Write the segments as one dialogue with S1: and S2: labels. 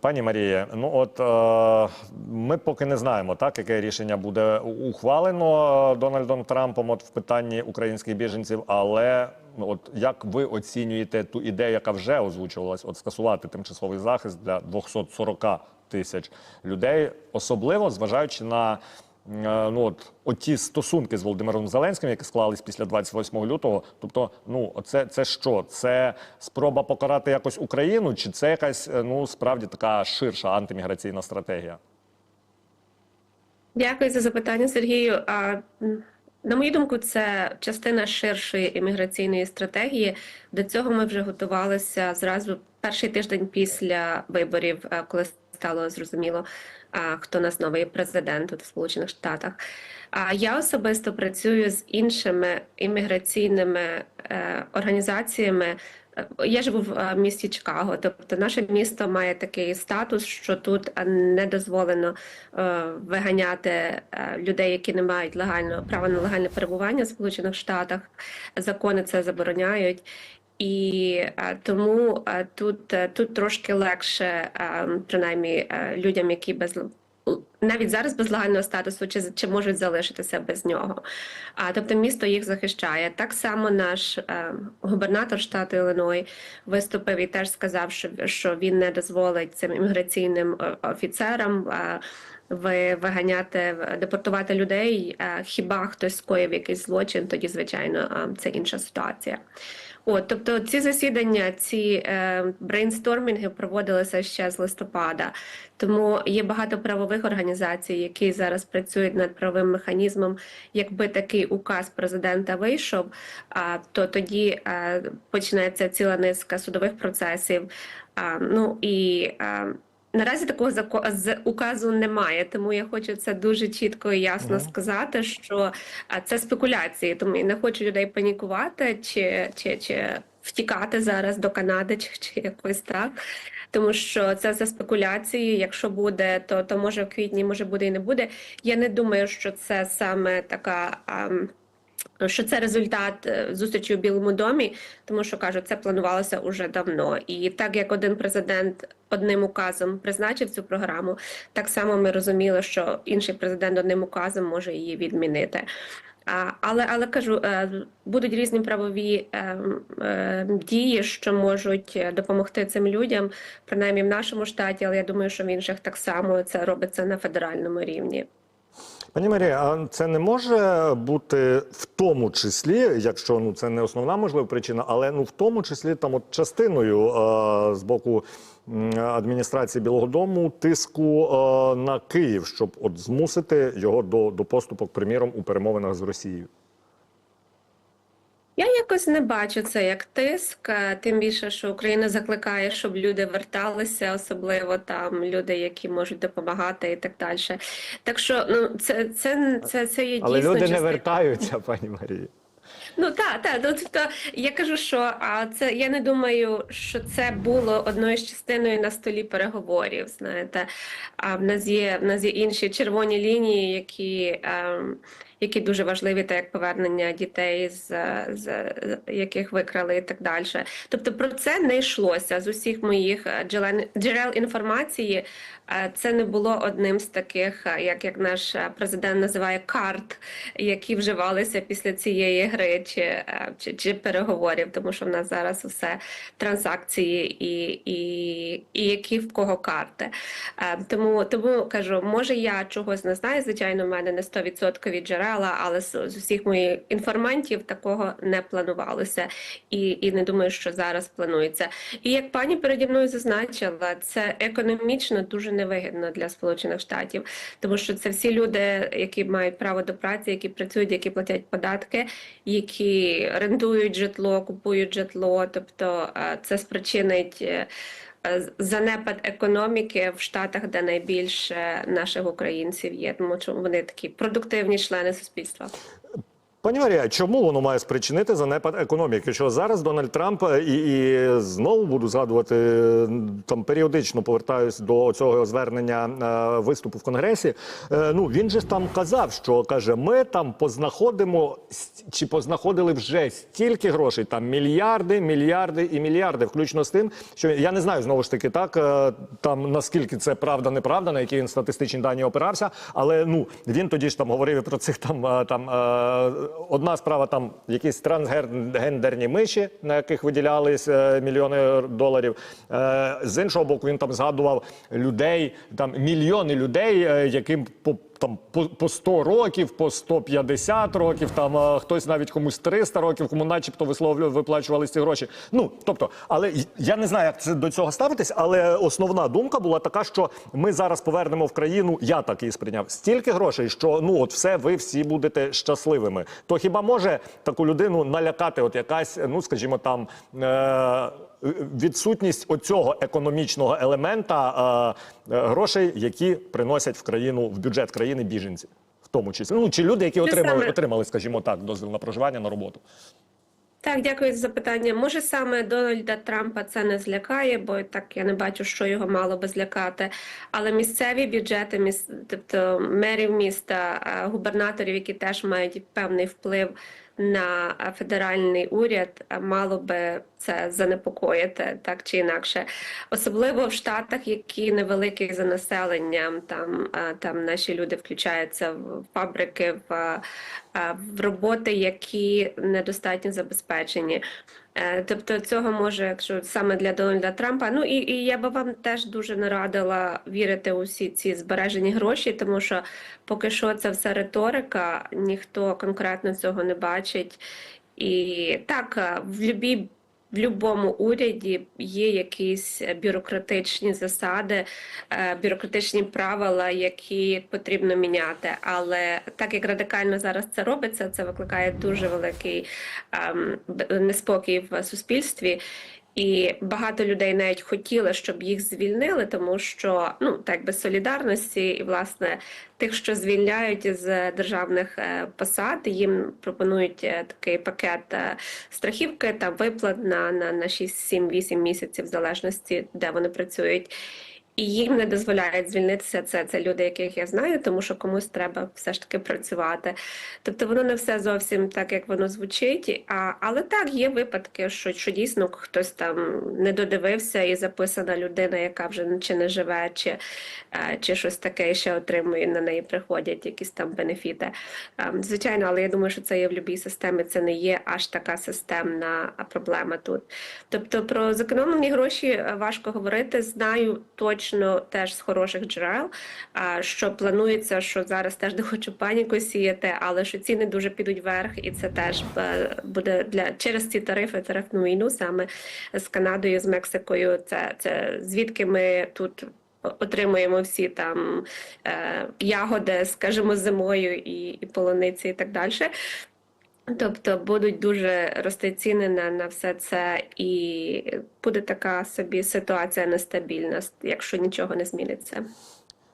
S1: Пані Марія, ну от е, ми поки не знаємо, так яке рішення буде ухвалено е, Дональдом Трампом от в питанні українських біженців. Але ну, от як ви оцінюєте ту ідею, яка вже озвучувалась, от скасувати тимчасовий захист для 240 тисяч людей, особливо зважаючи на ну от оті стосунки з Володимиром Зеленським, які склались після 28 лютого. Тобто, ну це, це що? Це спроба покарати якось Україну, чи це якась е, ну справді така ширша антиміграційна стратегія?
S2: Дякую за запитання, Сергію. А, на мою думку, це частина ширшої імміграційної стратегії. До цього ми вже готувалися зразу перший тиждень після виборів, е, коли стало зрозуміло, хто у нас новий президент у Сполучених Штатах. А я особисто працюю з іншими імміграційними е, організаціями. Е, Я живу в е, місті Чикаго, тобто наше місто має такий статус, що тут не дозволено виганяти людей, які не мають легального права на легальне перебування в Сполучених Штатах. Закони це забороняють. І е, тому е, тут, е, тут трошки легше, принаймні людям, які без навіть зараз без легального статусу, чи, чи можуть залишитися без нього. А тобто місто їх захищає. Так само наш е, губернатор штату Іллиной виступив і теж сказав, що, що він не дозволить цим імміграційним офіцерам. е, ви виганяти, депортувати людей. е, Хіба хтось скоїв якийсь злочин, тоді звичайно е, це інша ситуація. От, тобто ці засідання, ці е, брейнстормінги проводилися ще з листопада. Тому є багато правових організацій, які зараз працюють над правовим механізмом. Якби такий указ президента вийшов, то тоді е, почнеться ціла низка судових процесів. Ну і е, Наразі такого з указу немає, тому я хочу це дуже чітко і ясно
S1: Мгм.
S2: сказати, що це спекуляції, тому я не хочу людей панікувати чи, чи, чи втікати зараз до Канади, чи, чи якось так. Тому що це все спекуляції. Якщо буде, то, то може в квітні, може буде і не буде. Я не думаю, що це саме така. ам, що це результат е, зустрічі у Білому домі, тому що кажу, це планувалося уже давно. І так як один президент одним указом призначив цю програму, так само ми розуміли, що інший президент одним указом може її відмінити. Але але кажу, е, будуть різні правові е, дії, що можуть допомогти цим людям, принаймні в нашому штаті, але я думаю, що в інших так само це робиться на федеральному рівні.
S1: Пані Марія, а це не може бути в тому числі, якщо ну це не основна можлива причина, але ну в тому числі там от частиною е, з боку адміністрації Білого Дому тиску е, на Київ, щоб от змусити його до, до поступок, приміром, у перемовинах з Росією.
S2: Я якось не бачу це як тиск, тим більше, що Україна закликає, щоб люди верталися, особливо там люди, які можуть допомагати і так далі. Так що ну це це, це, це є
S1: Але
S2: дійсно
S1: люди не вертаються, пані Марії.
S2: Ну так, так. Ну, тобто я кажу, що а це я не думаю, що це було одною з частиною на столі переговорів. Знаєте, а в нас є в нас є інші червоні лінії, які. ем, які дуже важливі, так як повернення дітей, з, з, яких викрали і так далі. Тобто про це не йшлося з усіх моїх е, джерел, джерел інформації. е, Це не було одним з таких, е, як, як наш президент називає карт, які вживалися після цієї гри чи, чи, чи переговорів, тому що в нас зараз усе транзакції і, і, і які в кого карти. Тому, тому кажу, може я чогось не знаю. Звичайно, в мене не 100% джерела, але з, з усіх моїх інформантів такого не планувалося, і, і не думаю, що зараз планується. І як пані переді мною зазначила, це економічно дуже невигідно для Сполучених Штатів, тому що це всі люди, які мають право до праці, які працюють, які платять податки, які рентують житло, купують житло. Тобто е, це спричинить. Е, Занепад економіки в Штатах, де найбільше наших українців є, тому що вони такі продуктивні члени суспільства.
S1: Пані Марія, чому воно має спричинити занепад економіки? Що зараз Дональд Трамп е, і, і знову буду згадувати там періодично повертаюсь до цього звернення е, виступу в конгресі. Е, ну він же там казав, що каже: ми там познаходимо чи познаходили вже стільки грошей, там мільярди, мільярди і мільярди, включно з тим, що я не знаю знову ж таки так е, там наскільки це правда, неправда, на які він статистичні дані опирався. Але ну він тоді ж там говорив про цих там е, там е, одна справа, там якісь трансгендерні миші, на яких виділялись е, мільйони доларів. Е, з іншого боку, він там згадував людей, там мільйони людей, е, яким там по, по 100 років, по 150 років, там е, хтось навіть комусь 300 років, кому начебто висловлювали, виплачували ці гроші. Ну тобто, але я не знаю, як це до цього ставитись, але основна думка була така, що ми зараз повернемо в країну. Я так її сприйняв стільки грошей, що ну от все, ви всі будете щасливими. То хіба може таку людину налякати, от якась, ну скажімо, там. Е- Відсутність оцього економічного елемента е, грошей, які приносять в країну в бюджет країни біженці, в тому числі ну чи люди, які отримали, отримали, скажімо так, дозвіл на проживання на роботу.
S2: Так, дякую за запитання. Може, саме Дональда Трампа це не злякає, бо так я не бачу, що його мало би злякати. Але місцеві бюджети, міс... тобто мерів міста, е, губернаторів, які теж мають певний вплив на федеральний уряд, е, мало би це занепокоїти так чи інакше. Особливо в штатах, які невеликі за населенням, там, е, там наші люди включаються в фабрики, в, е, в роботи, які недостатньо забезпечені. Е, Тобто цього може, якщо саме для Дональда Трампа. Ну і, і я би вам теж дуже не радила вірити у всі ці збережені гроші, тому що поки що це все риторика, ніхто конкретно цього не бачить. І так, е, в любій в будь-якому уряді є якісь бюрократичні засади, е, бюрократичні правила, які потрібно міняти. Але так як радикально зараз це робиться, це викликає дуже великий ем, неспокій в суспільстві. І багато людей навіть хотіли, щоб їх звільнили, тому що ну так би солідарності, і власне тих, що звільняють з державних е, посад, їм пропонують е, такий пакет е, страхівки та виплат на, на, на 6, 7, 8 місяців, в залежності, де вони працюють. І їм не дозволяють звільнитися. Це, це люди, яких я знаю, тому що комусь треба все ж таки працювати. Тобто воно не все зовсім так, як воно звучить. А, але так, є випадки, що, що дійсно хтось там не додивився і записана людина, яка вже чи не живе, чи, е, чи щось таке ще отримує, на неї приходять якісь там бенефіти. Ем, Звичайно, але я думаю, що це є в будь-якій системі, це не є аж така системна проблема тут. Тобто про зекономлені гроші е, важко говорити. Знаю точно теж з хороших джерел, що планується, що зараз теж не хочу паніку сіяти, але що ціни дуже підуть вверх, і це теж е, буде для через ці тарифи, тарифну війну саме з Канадою, з Мексикою. Це, це звідки ми тут. Отримуємо всі там е, ягоди, скажімо, зимою і, і полуниці, і так далі. Тобто будуть дуже рости ціни на, на все це, і буде така собі ситуація нестабільна, якщо нічого не зміниться.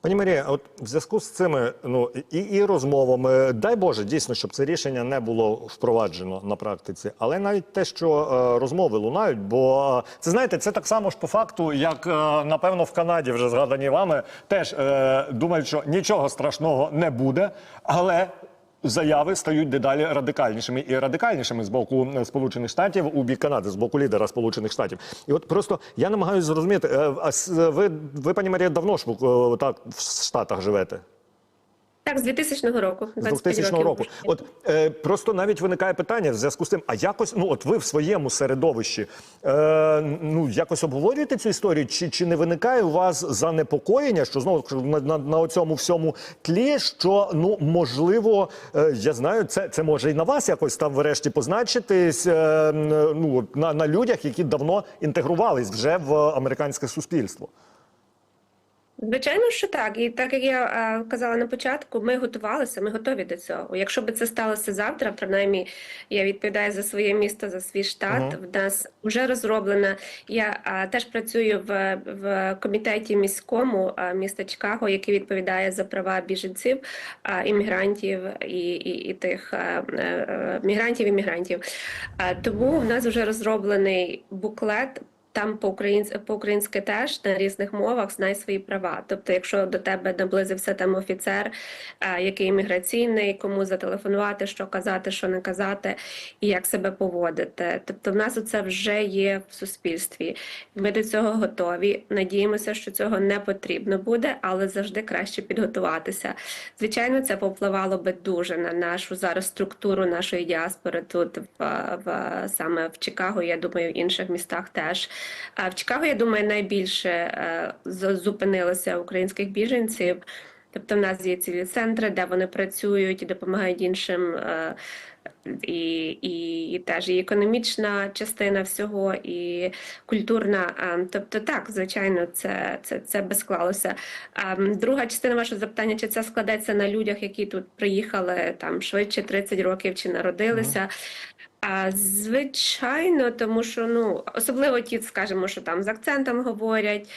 S1: Пані Марія, от в зв'язку з цими ну і, і розмовами, дай Боже, дійсно, щоб це рішення не було впроваджено на практиці, але навіть те, що е, розмови лунають, бо е, це знаєте, це так само ж по факту, як е, напевно в Канаді вже згадані вами, теж е, думають, що нічого страшного не буде, але. Заяви стають дедалі радикальнішими і радикальнішими з боку Сполучених Штатів у бік Канади, з боку лідера Сполучених Штатів. І от просто я намагаюся зрозуміти, е, а ви, ви пані Марія, давно ж е, так в Штатах живете?
S2: Так, з 2000 року,
S1: З 2000
S2: років
S1: року. От е, просто навіть виникає питання в зв'язку з тим, а якось, ну от ви в своєму середовищі е, ну якось обговорюєте цю історію, чи, чи не виникає у вас занепокоєння, що знову на, на, на цьому всьому тлі, що ну можливо, е, я знаю, це, це може і на вас якось там врешті позначитись е, ну, на, на людях, які давно інтегрувались вже в американське суспільство.
S2: Звичайно, що так. І так як я е, казала на початку, ми готувалися, ми готові до цього. Якщо би це сталося завтра, принаймні я відповідаю за своє місто, за свій штат.
S1: Мгм.
S2: В нас вже розроблена. Я е, теж працюю в, в комітеті міському е, міста Чикаго, який відповідає за права біженців, е, іммігрантів і, і, і тих е, е, мігрантів і мігрантів. Тому в нас вже розроблений буклет. Там по-українськи, по-українськи теж на різних мовах знай свої права. Тобто, якщо до тебе наблизився там офіцер, е, який імміграційний, кому зателефонувати, що казати, що не казати, і як себе поводити. Тобто, в нас це вже є в суспільстві. Ми до цього готові. Надіємося, що цього не потрібно буде, але завжди краще підготуватися. Звичайно, це повпливало би дуже на нашу зараз структуру нашої діаспори тут, в, в саме в Чикаго. Я думаю, в інших містах теж. А в Чикаго, я думаю, найбільше е, зупинилося українських біженців. Тобто, в нас є цілі центри, де вони працюють і допомагають іншим. е, І, і, і теж і економічна частина всього, і культурна. Е, Тобто, так, звичайно, це, це, це би склалося. Друга частина вашого запитання: чи це складеться на людях, які тут приїхали там швидше 30 років, чи народилися? А, звичайно, тому що ну особливо ті, скажімо, що там з акцентом говорять.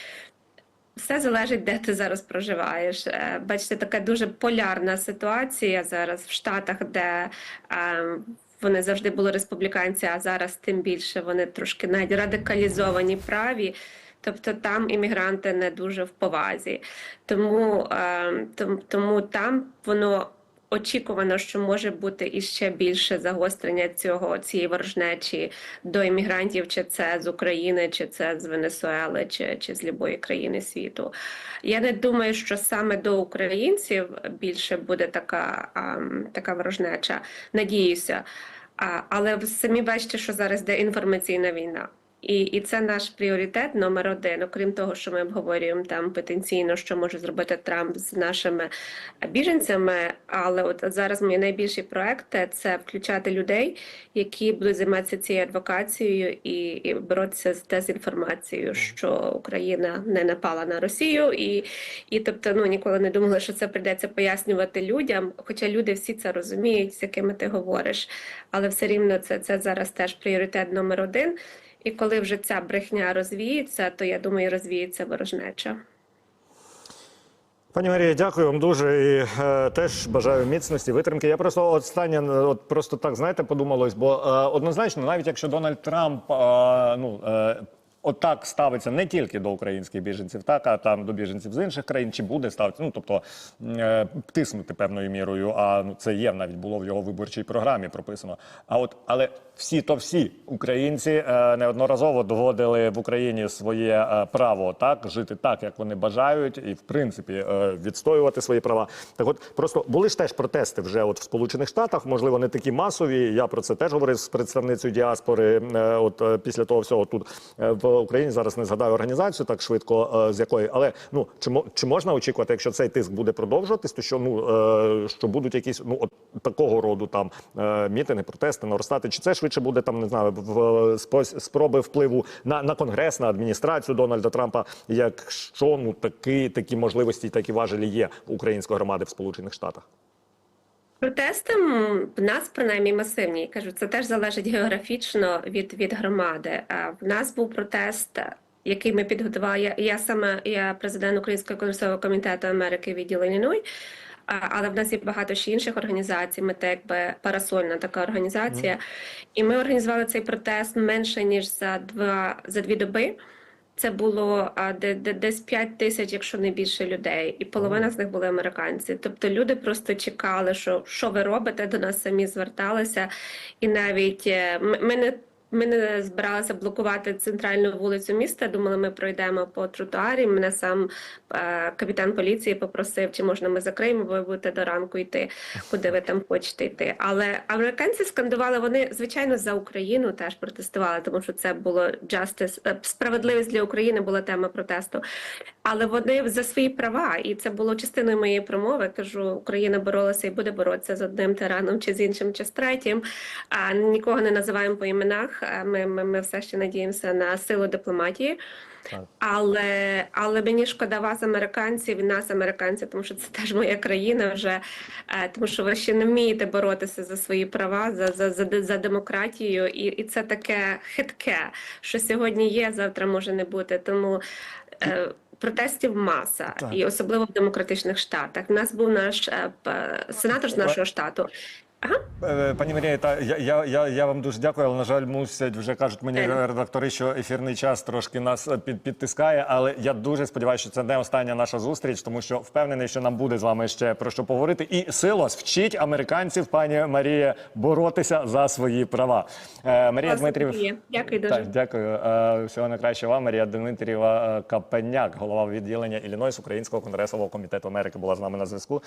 S2: Все залежить, де ти зараз проживаєш. Е, Бачите, така дуже полярна ситуація зараз в Штатах, де е, вони завжди були республіканці, а зараз тим більше вони трошки навіть радикалізовані праві. Тобто там іммігранти не дуже в повазі. Тому, е, тому, тому там воно очікувано, що може бути іще більше загострення цього цієї ворожнечі до іммігрантів, чи це з України, чи це з Венесуели, чи, чи з будь-якої країни світу. Я не думаю, що саме до українців більше буде така, ам, така ворожнеча. Надіюся. А, але самі бачите, що зараз йде інформаційна війна. І, і це наш пріоритет номер один. Окрім того, що ми обговорюємо там потенційно, що може зробити Трамп з нашими біженцями. Але от зараз мої найбільші проекти це включати людей, які будуть займатися цією адвокацією і, і боротися з дезінформацією, що Україна не напала на Росію, і, і тобто, ну ніколи не думала, що це прийдеться пояснювати людям. Хоча люди всі це розуміють, з якими ти говориш, але все рівно це, це зараз теж пріоритет номер один. І коли вже ця брехня розвіється, то я думаю, розвіється ворожнеча.
S1: Пані Марія, дякую вам дуже і е, теж бажаю міцності, витримки. Я просто останнє, от просто так знаєте, подумалось, бо е, однозначно, навіть якщо Дональд Трамп е, ну. Е, Отак ставиться не тільки до українських біженців, так а там до біженців з інших країн, чи буде ставитися, ну тобто е, тиснути певною мірою. А ну це є навіть було в його виборчій програмі прописано. А от але всі то всі українці е, неодноразово доводили в Україні своє е, право так жити так, як вони бажають, і в принципі е, відстоювати свої права. Так, от просто були ж теж протести вже от в Сполучених Штатах, можливо, не такі масові. Я про це теж говорив з представницею діаспори. От після того всього тут в Україні зараз не згадаю організацію так швидко, з якої, але ну чи чи можна очікувати, якщо цей тиск буде продовжуватись, то що ну що будуть якісь ну от такого роду там мітинги, протести наростати? Чи це швидше буде там не знаю в спроби впливу на, на конгрес, на адміністрацію Дональда Трампа? Якщо ну такі такі можливості, такі важелі є у української громади в Сполучених Штатах?
S2: Протести в нас принаймні масивні. Я кажу, це теж залежить географічно від, від громади. В нас був протест, який ми підготували. Я, я саме я президент Українського конгресового комітету Америки відділу Ілліной. Але в нас є багато ще інших організацій. Ми так якби парасольна така організація. І ми організували цей протест менше ніж за два за дві доби. Це було а, де, де, десь 5 тисяч, якщо не більше людей, і половина з них були американці. Тобто люди просто чекали, що що ви робите, до нас самі зверталися, і навіть е, ми, ми не. Ми не збиралися блокувати центральну вулицю міста. Думали, ми пройдемо по тротуарі. Мене сам е, капітан поліції попросив, чи можна ми закриємо, бо ви будете до ранку йти, куди ви там хочете йти. Але американці скандували, вони звичайно за Україну теж протестували, тому що це було justice, е, справедливість для України була тема протесту. Але вони за свої права, і це було частиною моєї промови. Кажу, Україна боролася і буде боротися з одним тираном чи з іншим, чи з третім. А нікого не називаємо по іменах. А Ми, ми, ми все ще надіємося на силу дипломатії.
S1: Так.
S2: Але, але мені шкода вас, американців, і нас, американців, тому що це теж моя країна вже, е, тому що ви ще не вмієте боротися за свої права, за, за, за, за демократію, і, і це таке хитке, що сьогодні є, завтра може не бути. Тому е, протестів маса,
S1: Так.
S2: і особливо в демократичних штатах. У нас був наш е, сенатор з нашого штату. Ага.
S1: Е, Пані Марія, та я, я, я, я вам дуже дякую, але на жаль, мусять вже кажуть мені редактори, що ефірний час трошки нас е, під, підтискає. Але я дуже сподіваюся, що це не остання наша зустріч, тому що впевнений, що нам буде з вами ще про що поговорити. І силос вчить американців, пані Марія, боротися за свої права. Е, Марія Дмитрів.
S2: Дякую дуже.
S1: Так, дякую. Е, Всього найкращого вам. Марія Дмитрієва Капеняк, голова відділення Іллінойс Українського конгресового комітету Америки, була з нами на зв'язку.